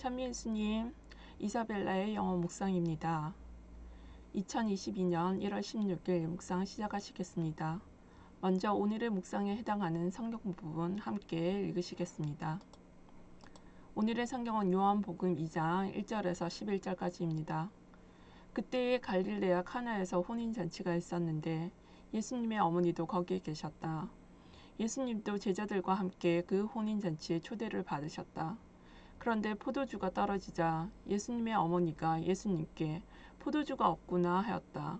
찬미예수님, 이사벨라의 영어 묵상입니다. 2022년 1월 16일 묵상 시작하시겠습니다. 먼저 오늘의 묵상에 해당하는 성경 부분 함께 읽으시겠습니다. 오늘의 성경은 요한복음 2장 1절에서 11절까지입니다. 그때에 갈릴레아 카나에서 혼인잔치가 있었는데 예수님의 어머니도 거기에 계셨다. 예수님도 제자들과 함께 그 혼인잔치에 초대를 받으셨다. 그런데 포도주가 떨어지자 예수님의 어머니가 예수님께 포도주가 없구나 하였다.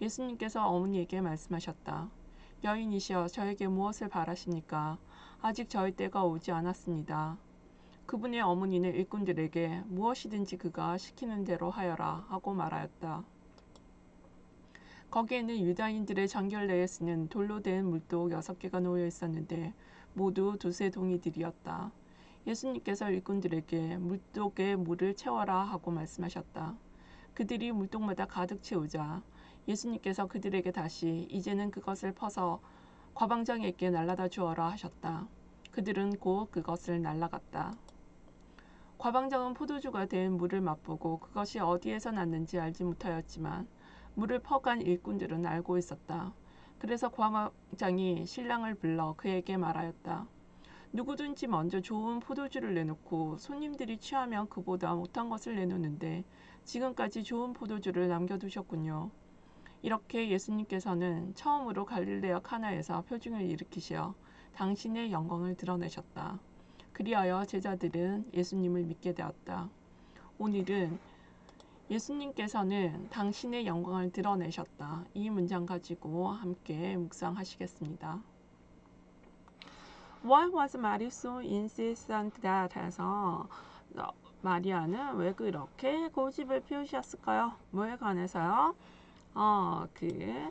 예수님께서 어머니에게 말씀하셨다. 여인이시여 저에게 무엇을 바라십니까? 아직 저희 때가 오지 않았습니다. 그분의 어머니는 일꾼들에게 무엇이든지 그가 시키는 대로 하여라 하고 말하였다. 거기에는 유다인들의 정결례에 쓰는 돌로 된 물독 여섯 개가 놓여 있었는데 모두 두세 동이들이었다. 예수님께서 일꾼들에게 물독에 물을 채워라 하고 말씀하셨다. 그들이 물독마다 가득 채우자 예수님께서 그들에게 다시 이제는 그것을 퍼서 과방장에게 날라다 주어라 하셨다. 그들은 곧 그것을 날라갔다. 과방장은 포도주가 된 물을 맛보고 그것이 어디에서 났는지 알지 못하였지만 물을 퍼간 일꾼들은 알고 있었다. 그래서 과방장이 신랑을 불러 그에게 말하였다. 누구든지 먼저 좋은 포도주를 내놓고 손님들이 취하면 그보다 못한 것을 내놓는데 지금까지 좋은 포도주를 남겨두셨군요. 이렇게 예수님께서는 처음으로 갈릴레아 카나에서 표징을 일으키시어 당신의 영광을 드러내셨다. 그리하여 제자들은 예수님을 믿게 되었다. 오늘은 예수님께서는 당신의 영광을 드러내셨다. 이 문장 가지고 함께 묵상하시겠습니다. Why was Mary so insistent that 해서 어, 마리아는 왜 그렇게 고집을 피우셨을까요? 뭐에 관해서요? 어, 그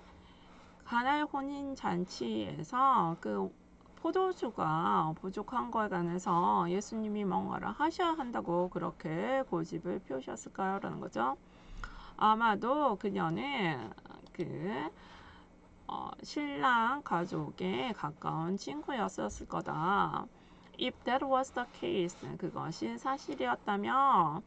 가나의 혼인 잔치에서 그 포도주가 부족한 거에 관해서 예수님이 뭔가를 하셔야 한다고 그렇게 고집을 피우셨을까요? 라는 거죠. 아마도 그녀는 그 어, 신랑 가족에 가까운 친구였었을 거다. If that was the case, 그것이 사실이었다면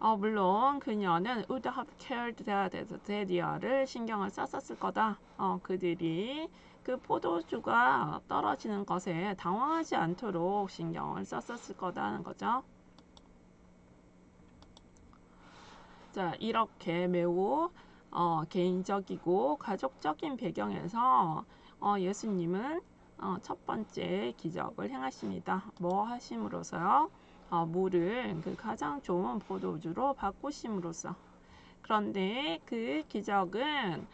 어, 물론 그녀는 would have cared that 데디어를 신경을 썼었을 거다. 어, 그들이 그 포도주가 떨어지는 것에 당황하지 않도록 신경을 썼었을 거다는 거죠. 자, 이렇게 매우 어, 개인적이고 가족적인 배경에서 어, 예수님은 어, 첫 번째 기적을 행하십니다. 뭐 하심으로써요? 어, 물을 그 가장 좋은 포도주로 바꾸심으로써. 그런데 그 기적은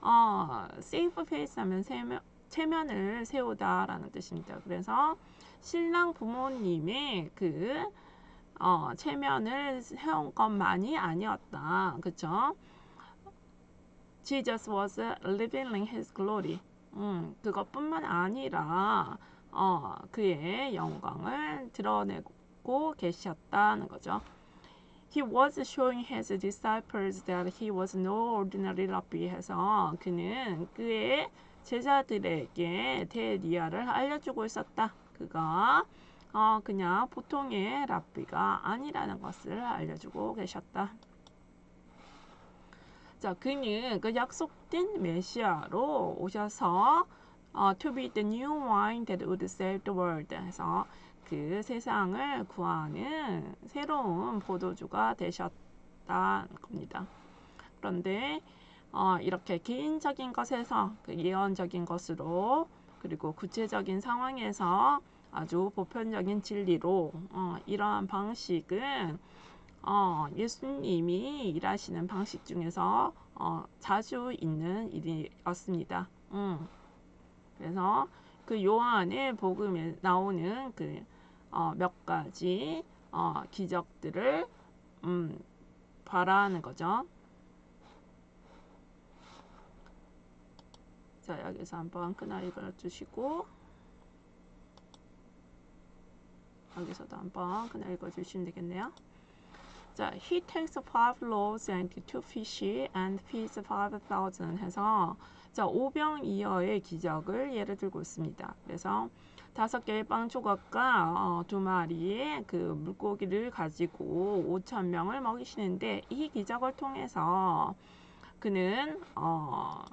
어, 세이프 페이스 하면 세면, 체면을 세우다라는 뜻입니다. 그래서 신랑 부모님의 그 어, 체면을 세운 것만이 아니었다. 그쵸? Jesus was revealing his glory. 음, 그것뿐만 아니라 어, 그의 영광을 드러내고 계셨다는 거죠. He was showing his disciples that he was no ordinary rabbi 해서 그는 그의 제자들에게 대리아를 알려주고 있었다. 그가 어, 그냥 보통의 랍비가 아니라는 것을 알려주고 계셨다. 자, 그는 그 약속된 메시아로 오셔서 어, to be the new wine that would save the world 해서 그 세상을 구하는 새로운 포도주가 되셨다는 겁니다. 그런데 어, 이렇게 개인적인 것에서 그 예언적인 것으로 그리고 구체적인 상황에서 아주 보편적인 진리로 어, 이러한 방식은 어, 예수님이 일하시는 방식 중에서 어, 자주 있는 일이었습니다. 음. 그래서 그 요한의 복음에 나오는 그몇 어, 가지 어, 기적들을 음, 바라는 거죠. 자 여기서 한번 그날 읽어주시고 여기서도 한번 그날 읽어주시면 되겠네요. 자, he takes five loaves and two fish and feeds five thousand 해서 자, 오병이어의 기적을 예를 들고 있습니다. 그래서 다섯 개의 빵 조각과 어, 두 마리의 그 물고기를 가지고 5천 명을 먹이시는데 이 기적을 통해서 그는 어,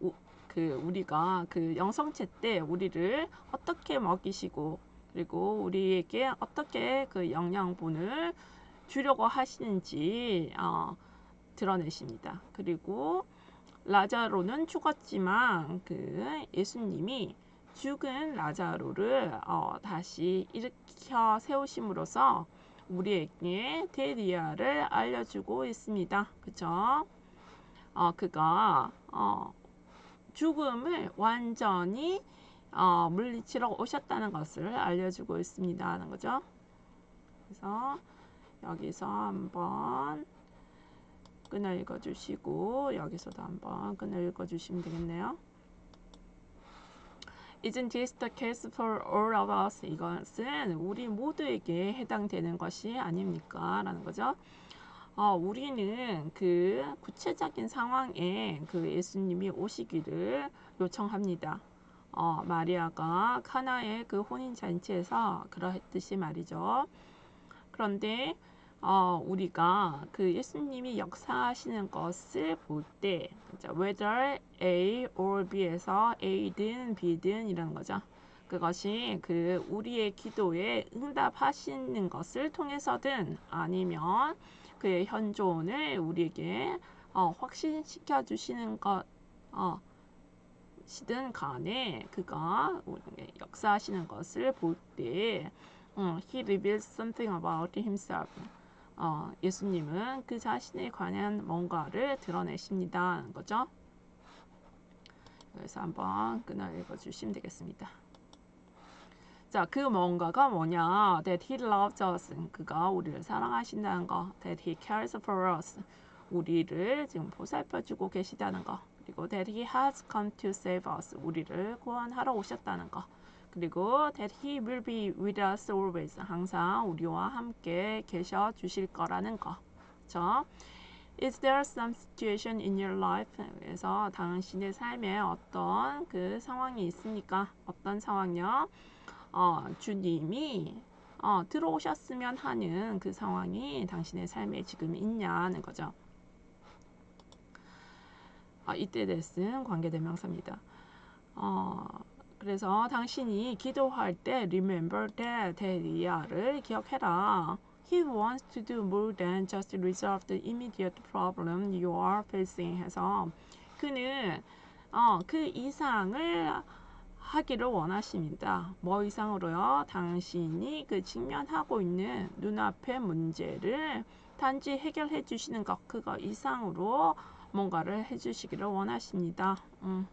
우, 그 우리가 그 영성체 때 우리를 어떻게 먹이시고 그리고 우리에게 어떻게 그 영양분을 주려고 하시는지 어, 드러내십니다. 그리고 라자로는 죽었지만 그 예수님이 죽은 라자로를 어, 다시 일으켜 세우심으로써 우리에게 데리아를 알려주고 있습니다. 그죠? 어, 그가 어, 죽음을 완전히 어, 물리치러 오셨다는 것을 알려주고 있습니다. 하는 거죠. 그래서 여기서 한번 끈을 읽어주시고 여기서도 한번 끈을 읽어주시면 되겠네요. Isn't this the case for all of us? 이것은 우리 모두에게 해당되는 것이 아닙니까? 라는 거죠. 어, 우리는 그 구체적인 상황에 그 예수님이 오시기를 요청합니다. 어, 마리아가 카나의 그 혼인 잔치에서 그러했듯이 말이죠. 그런데 어, 우리가 그 예수님이 역사하시는 것을 볼 때, whether A or B에서 A든 B든 이런 거죠. 그것이 그 우리의 기도에 응답하시는 것을 통해서든 아니면 그의 현존을 우리에게 어, 확신시켜 주시는 것, 어, 시든 간에 그가 역사하시는 것을 볼 때, 음, he reveals something about himself. 어, 예수님은 그 자신에 관한 뭔가를 드러내십니다. 거죠. 그래서 한번 끈을 읽어주시면 되겠습니다. 자, 그 뭔가가 뭐냐? That he loves us. 그가 우리를 사랑하신다는 거. That he cares for us. 우리를 지금 보살펴주고 계시다는 거. 그리고 that he has come to save us. 우리를 구원하러 오셨다는 거. 그리고 that he will be with us always. 항상 우리와 함께 계셔 주실 거라는 거. 그렇죠? Is there some situation in your life? 그래서 당신의 삶에 어떤 그 상황이 있습니까? 어떤 상황이요? 어, 주님이 어, 들어오셨으면 하는 그 상황이 당신의 삶에 지금 있냐는 거죠. 어, 이때 됐은 관계대명사입니다. 어, 그래서 당신이 기도할 때 remember that 데리아를 기억해라. He wants to do more than just resolve the immediate problem you are facing 해서 그는 어, 그 이상을 하기를 원하십니다. 뭐 이상으로요? 당신이 그 직면하고 있는 눈앞의 문제를 단지 해결해 주시는 것 그거 이상으로 뭔가를 해주시기를 원하십니다. 음.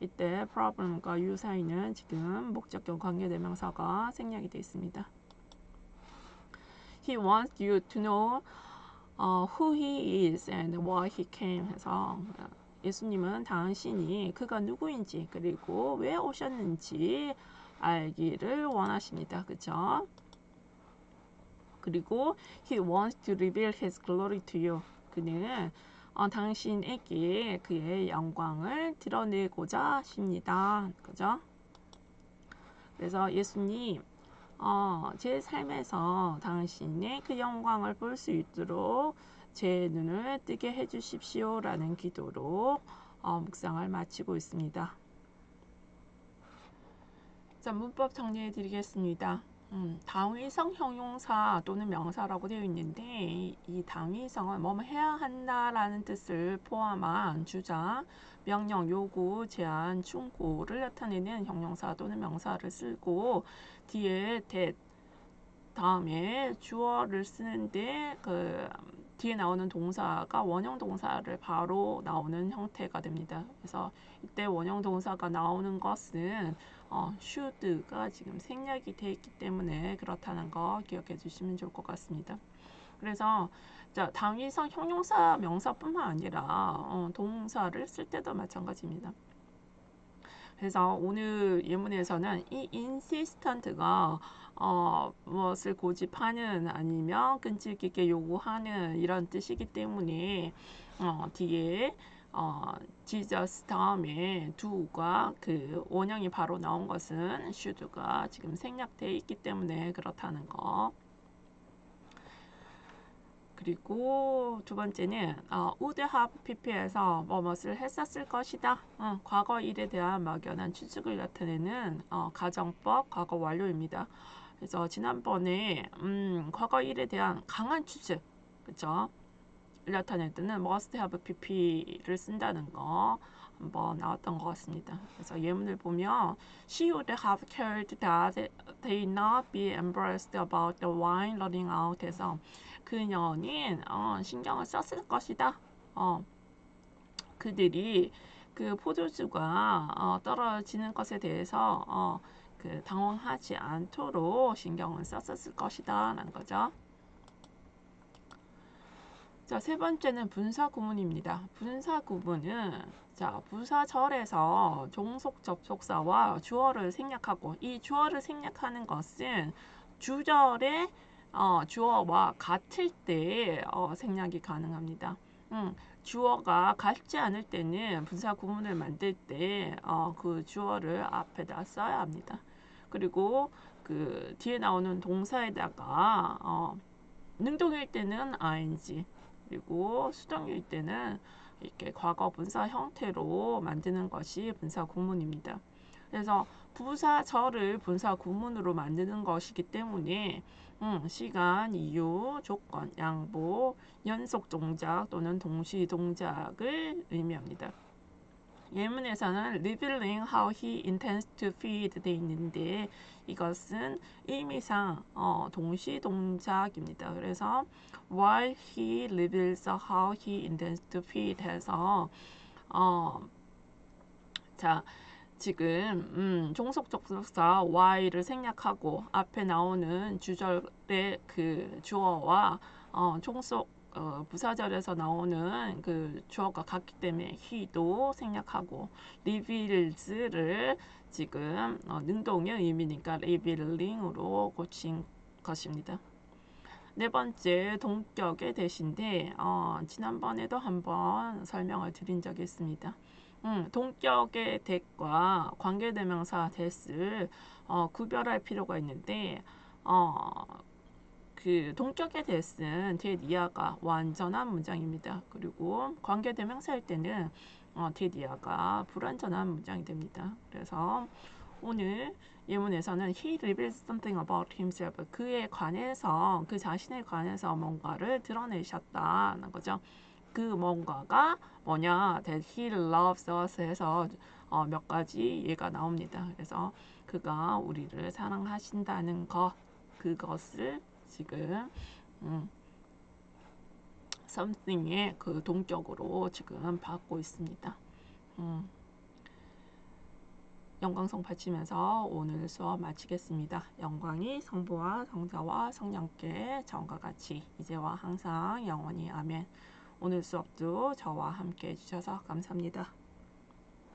이때 problem과 유사인은 지금 목적격 관계대명사가 생략이 되어 있습니다. He wants you to know uh, who he is and why he came 해서 예수님은 당신이 그가 누구인지 그리고 왜 오셨는지 알기를 원하십니다. 그죠? 그리고 he wants to reveal his glory to you. 그는 어, 당신에게 그의 영광을 드러내고자 하십니다. 그죠? 그래서 예수님, 어, 제 삶에서 당신의 그 영광을 볼 수 있도록 제 눈을 뜨게 해주십시오 라는 기도로 어, 묵상을 마치고 있습니다. 자, 문법 정리해 드리겠습니다. 음, 당위성 형용사 또는 명사라고 되어 있는데 이 당위성은 뭐 해야 한다라는 뜻을 포함한 주장, 명령, 요구, 제한, 충고를 나타내는 형용사 또는 명사를 쓰고 뒤에 that 다음에 주어를 쓰는데 그 뒤에 나오는 동사가 원형 동사를 바로 나오는 형태가 됩니다. 그래서 이때 원형 동사가 나오는 것은 어, should가 지금 생략이 되어 있기 때문에 그렇다는 거 기억해 주시면 좋을 것 같습니다. 그래서 자, 당위성 형용사 명사뿐만 아니라 어, 동사를 쓸 때도 마찬가지입니다. 그래서 오늘 예문에서는 이 insistent가 어, 무엇을 고집하는 아니면 끈질 기게 요구하는 이런 뜻이기 때문에 어, 뒤에 어, Jesus 다음에 do가 그 원형이 바로 나온 것은 should가 지금 생략되어 있기 때문에 그렇다는 거. 그리고 두 번째는 어, have pp에서 뭐뭇을 했었을 것이다. 어, 과거 일에 대한 막연한 추측을 나타내는 어, 가정법 과거 완료입니다. 그래서 지난번에 음, 과거 일에 대한 강한 추측, 그렇죠? 나타낼 때는 must have pp를 쓴다는 거 한번 나왔던 것 같습니다. 그래서 예문을 보면 she would have cared that they not be embarrassed about the wine running out 해서 그녀는 어, 신경을 썼을 것이다. 어, 그들이 그 포도주가 어, 떨어지는 것에 대해서 어, 그 당황하지 않도록 신경을 썼을 것이다 라는 거죠. 자, 세 번째는 분사 구문입니다. 분사 구문은 자, 부사절에서 종속 접속사와 주어를 생략하고 이 주어를 생략하는 것은 주절의 어, 주어와 같을 때 어, 생략이 가능합니다. 음, 주어가 같지 않을 때는 분사 구문을 만들 때 어, 그 주어를 앞에다 써야 합니다. 그리고 그 뒤에 나오는 동사에다가 어, 능동일 때는 ing 그리고 수동일 때는 이렇게 과거 분사 형태로 만드는 것이 분사 구문입니다. 그래서 부사절을 분사 구문으로 만드는 것이기 때문에 음, 시간, 이유, 조건, 양보, 연속 동작 또는 동시 동작을 의미합니다. 예문에서는 revealing how he intends to feed 돼 있는데 이것은 의미상 어, 동시 동작입니다. 그래서 while he reveals how he intends to feed 해서 어, 자 지금 음, 종속 접속사 y를 생략하고 앞에 나오는 주절의 그 주어와 어, 종속 어, 부사절에서 나오는 그 주어가 같기 때문에 he도 생략하고 reveals를 지금 어, 능동의 의미니까 revealing으로 고친 것입니다. 네 번째 동격의 대신데 어, 지난번에도 한번 설명을 드린 적이 있습니다. 음, 동격의 대과 관계대명사 대를 어, 구별할 필요가 있는데 어, 그 동격의 대는 뒤에 니아가 완전한 문장입니다. 그리고 관계대 명사일 때는 어, 니아가 불완전한 문장이 됩니다. 그래서 오늘 예문에서는 he reveals something about himself 그에 관해서 그 자신에 관해서 뭔가를 드러내셨다는 거죠. 그 뭔가가 뭐냐 that he loves us 해서 어, 몇 가지 예가 나옵니다. 그래서 그가 우리를 사랑하신다는 것 그것을 지금 음, something의 그 동격으로 지금 받고 있습니다. 음, 영광성 바치면서 오늘 수업 마치겠습니다. 영광이 성부와 성자와 성령께 전과 같이 이제와 항상 영원히 아멘. 오늘 수업도 저와 함께 해주셔서 감사합니다.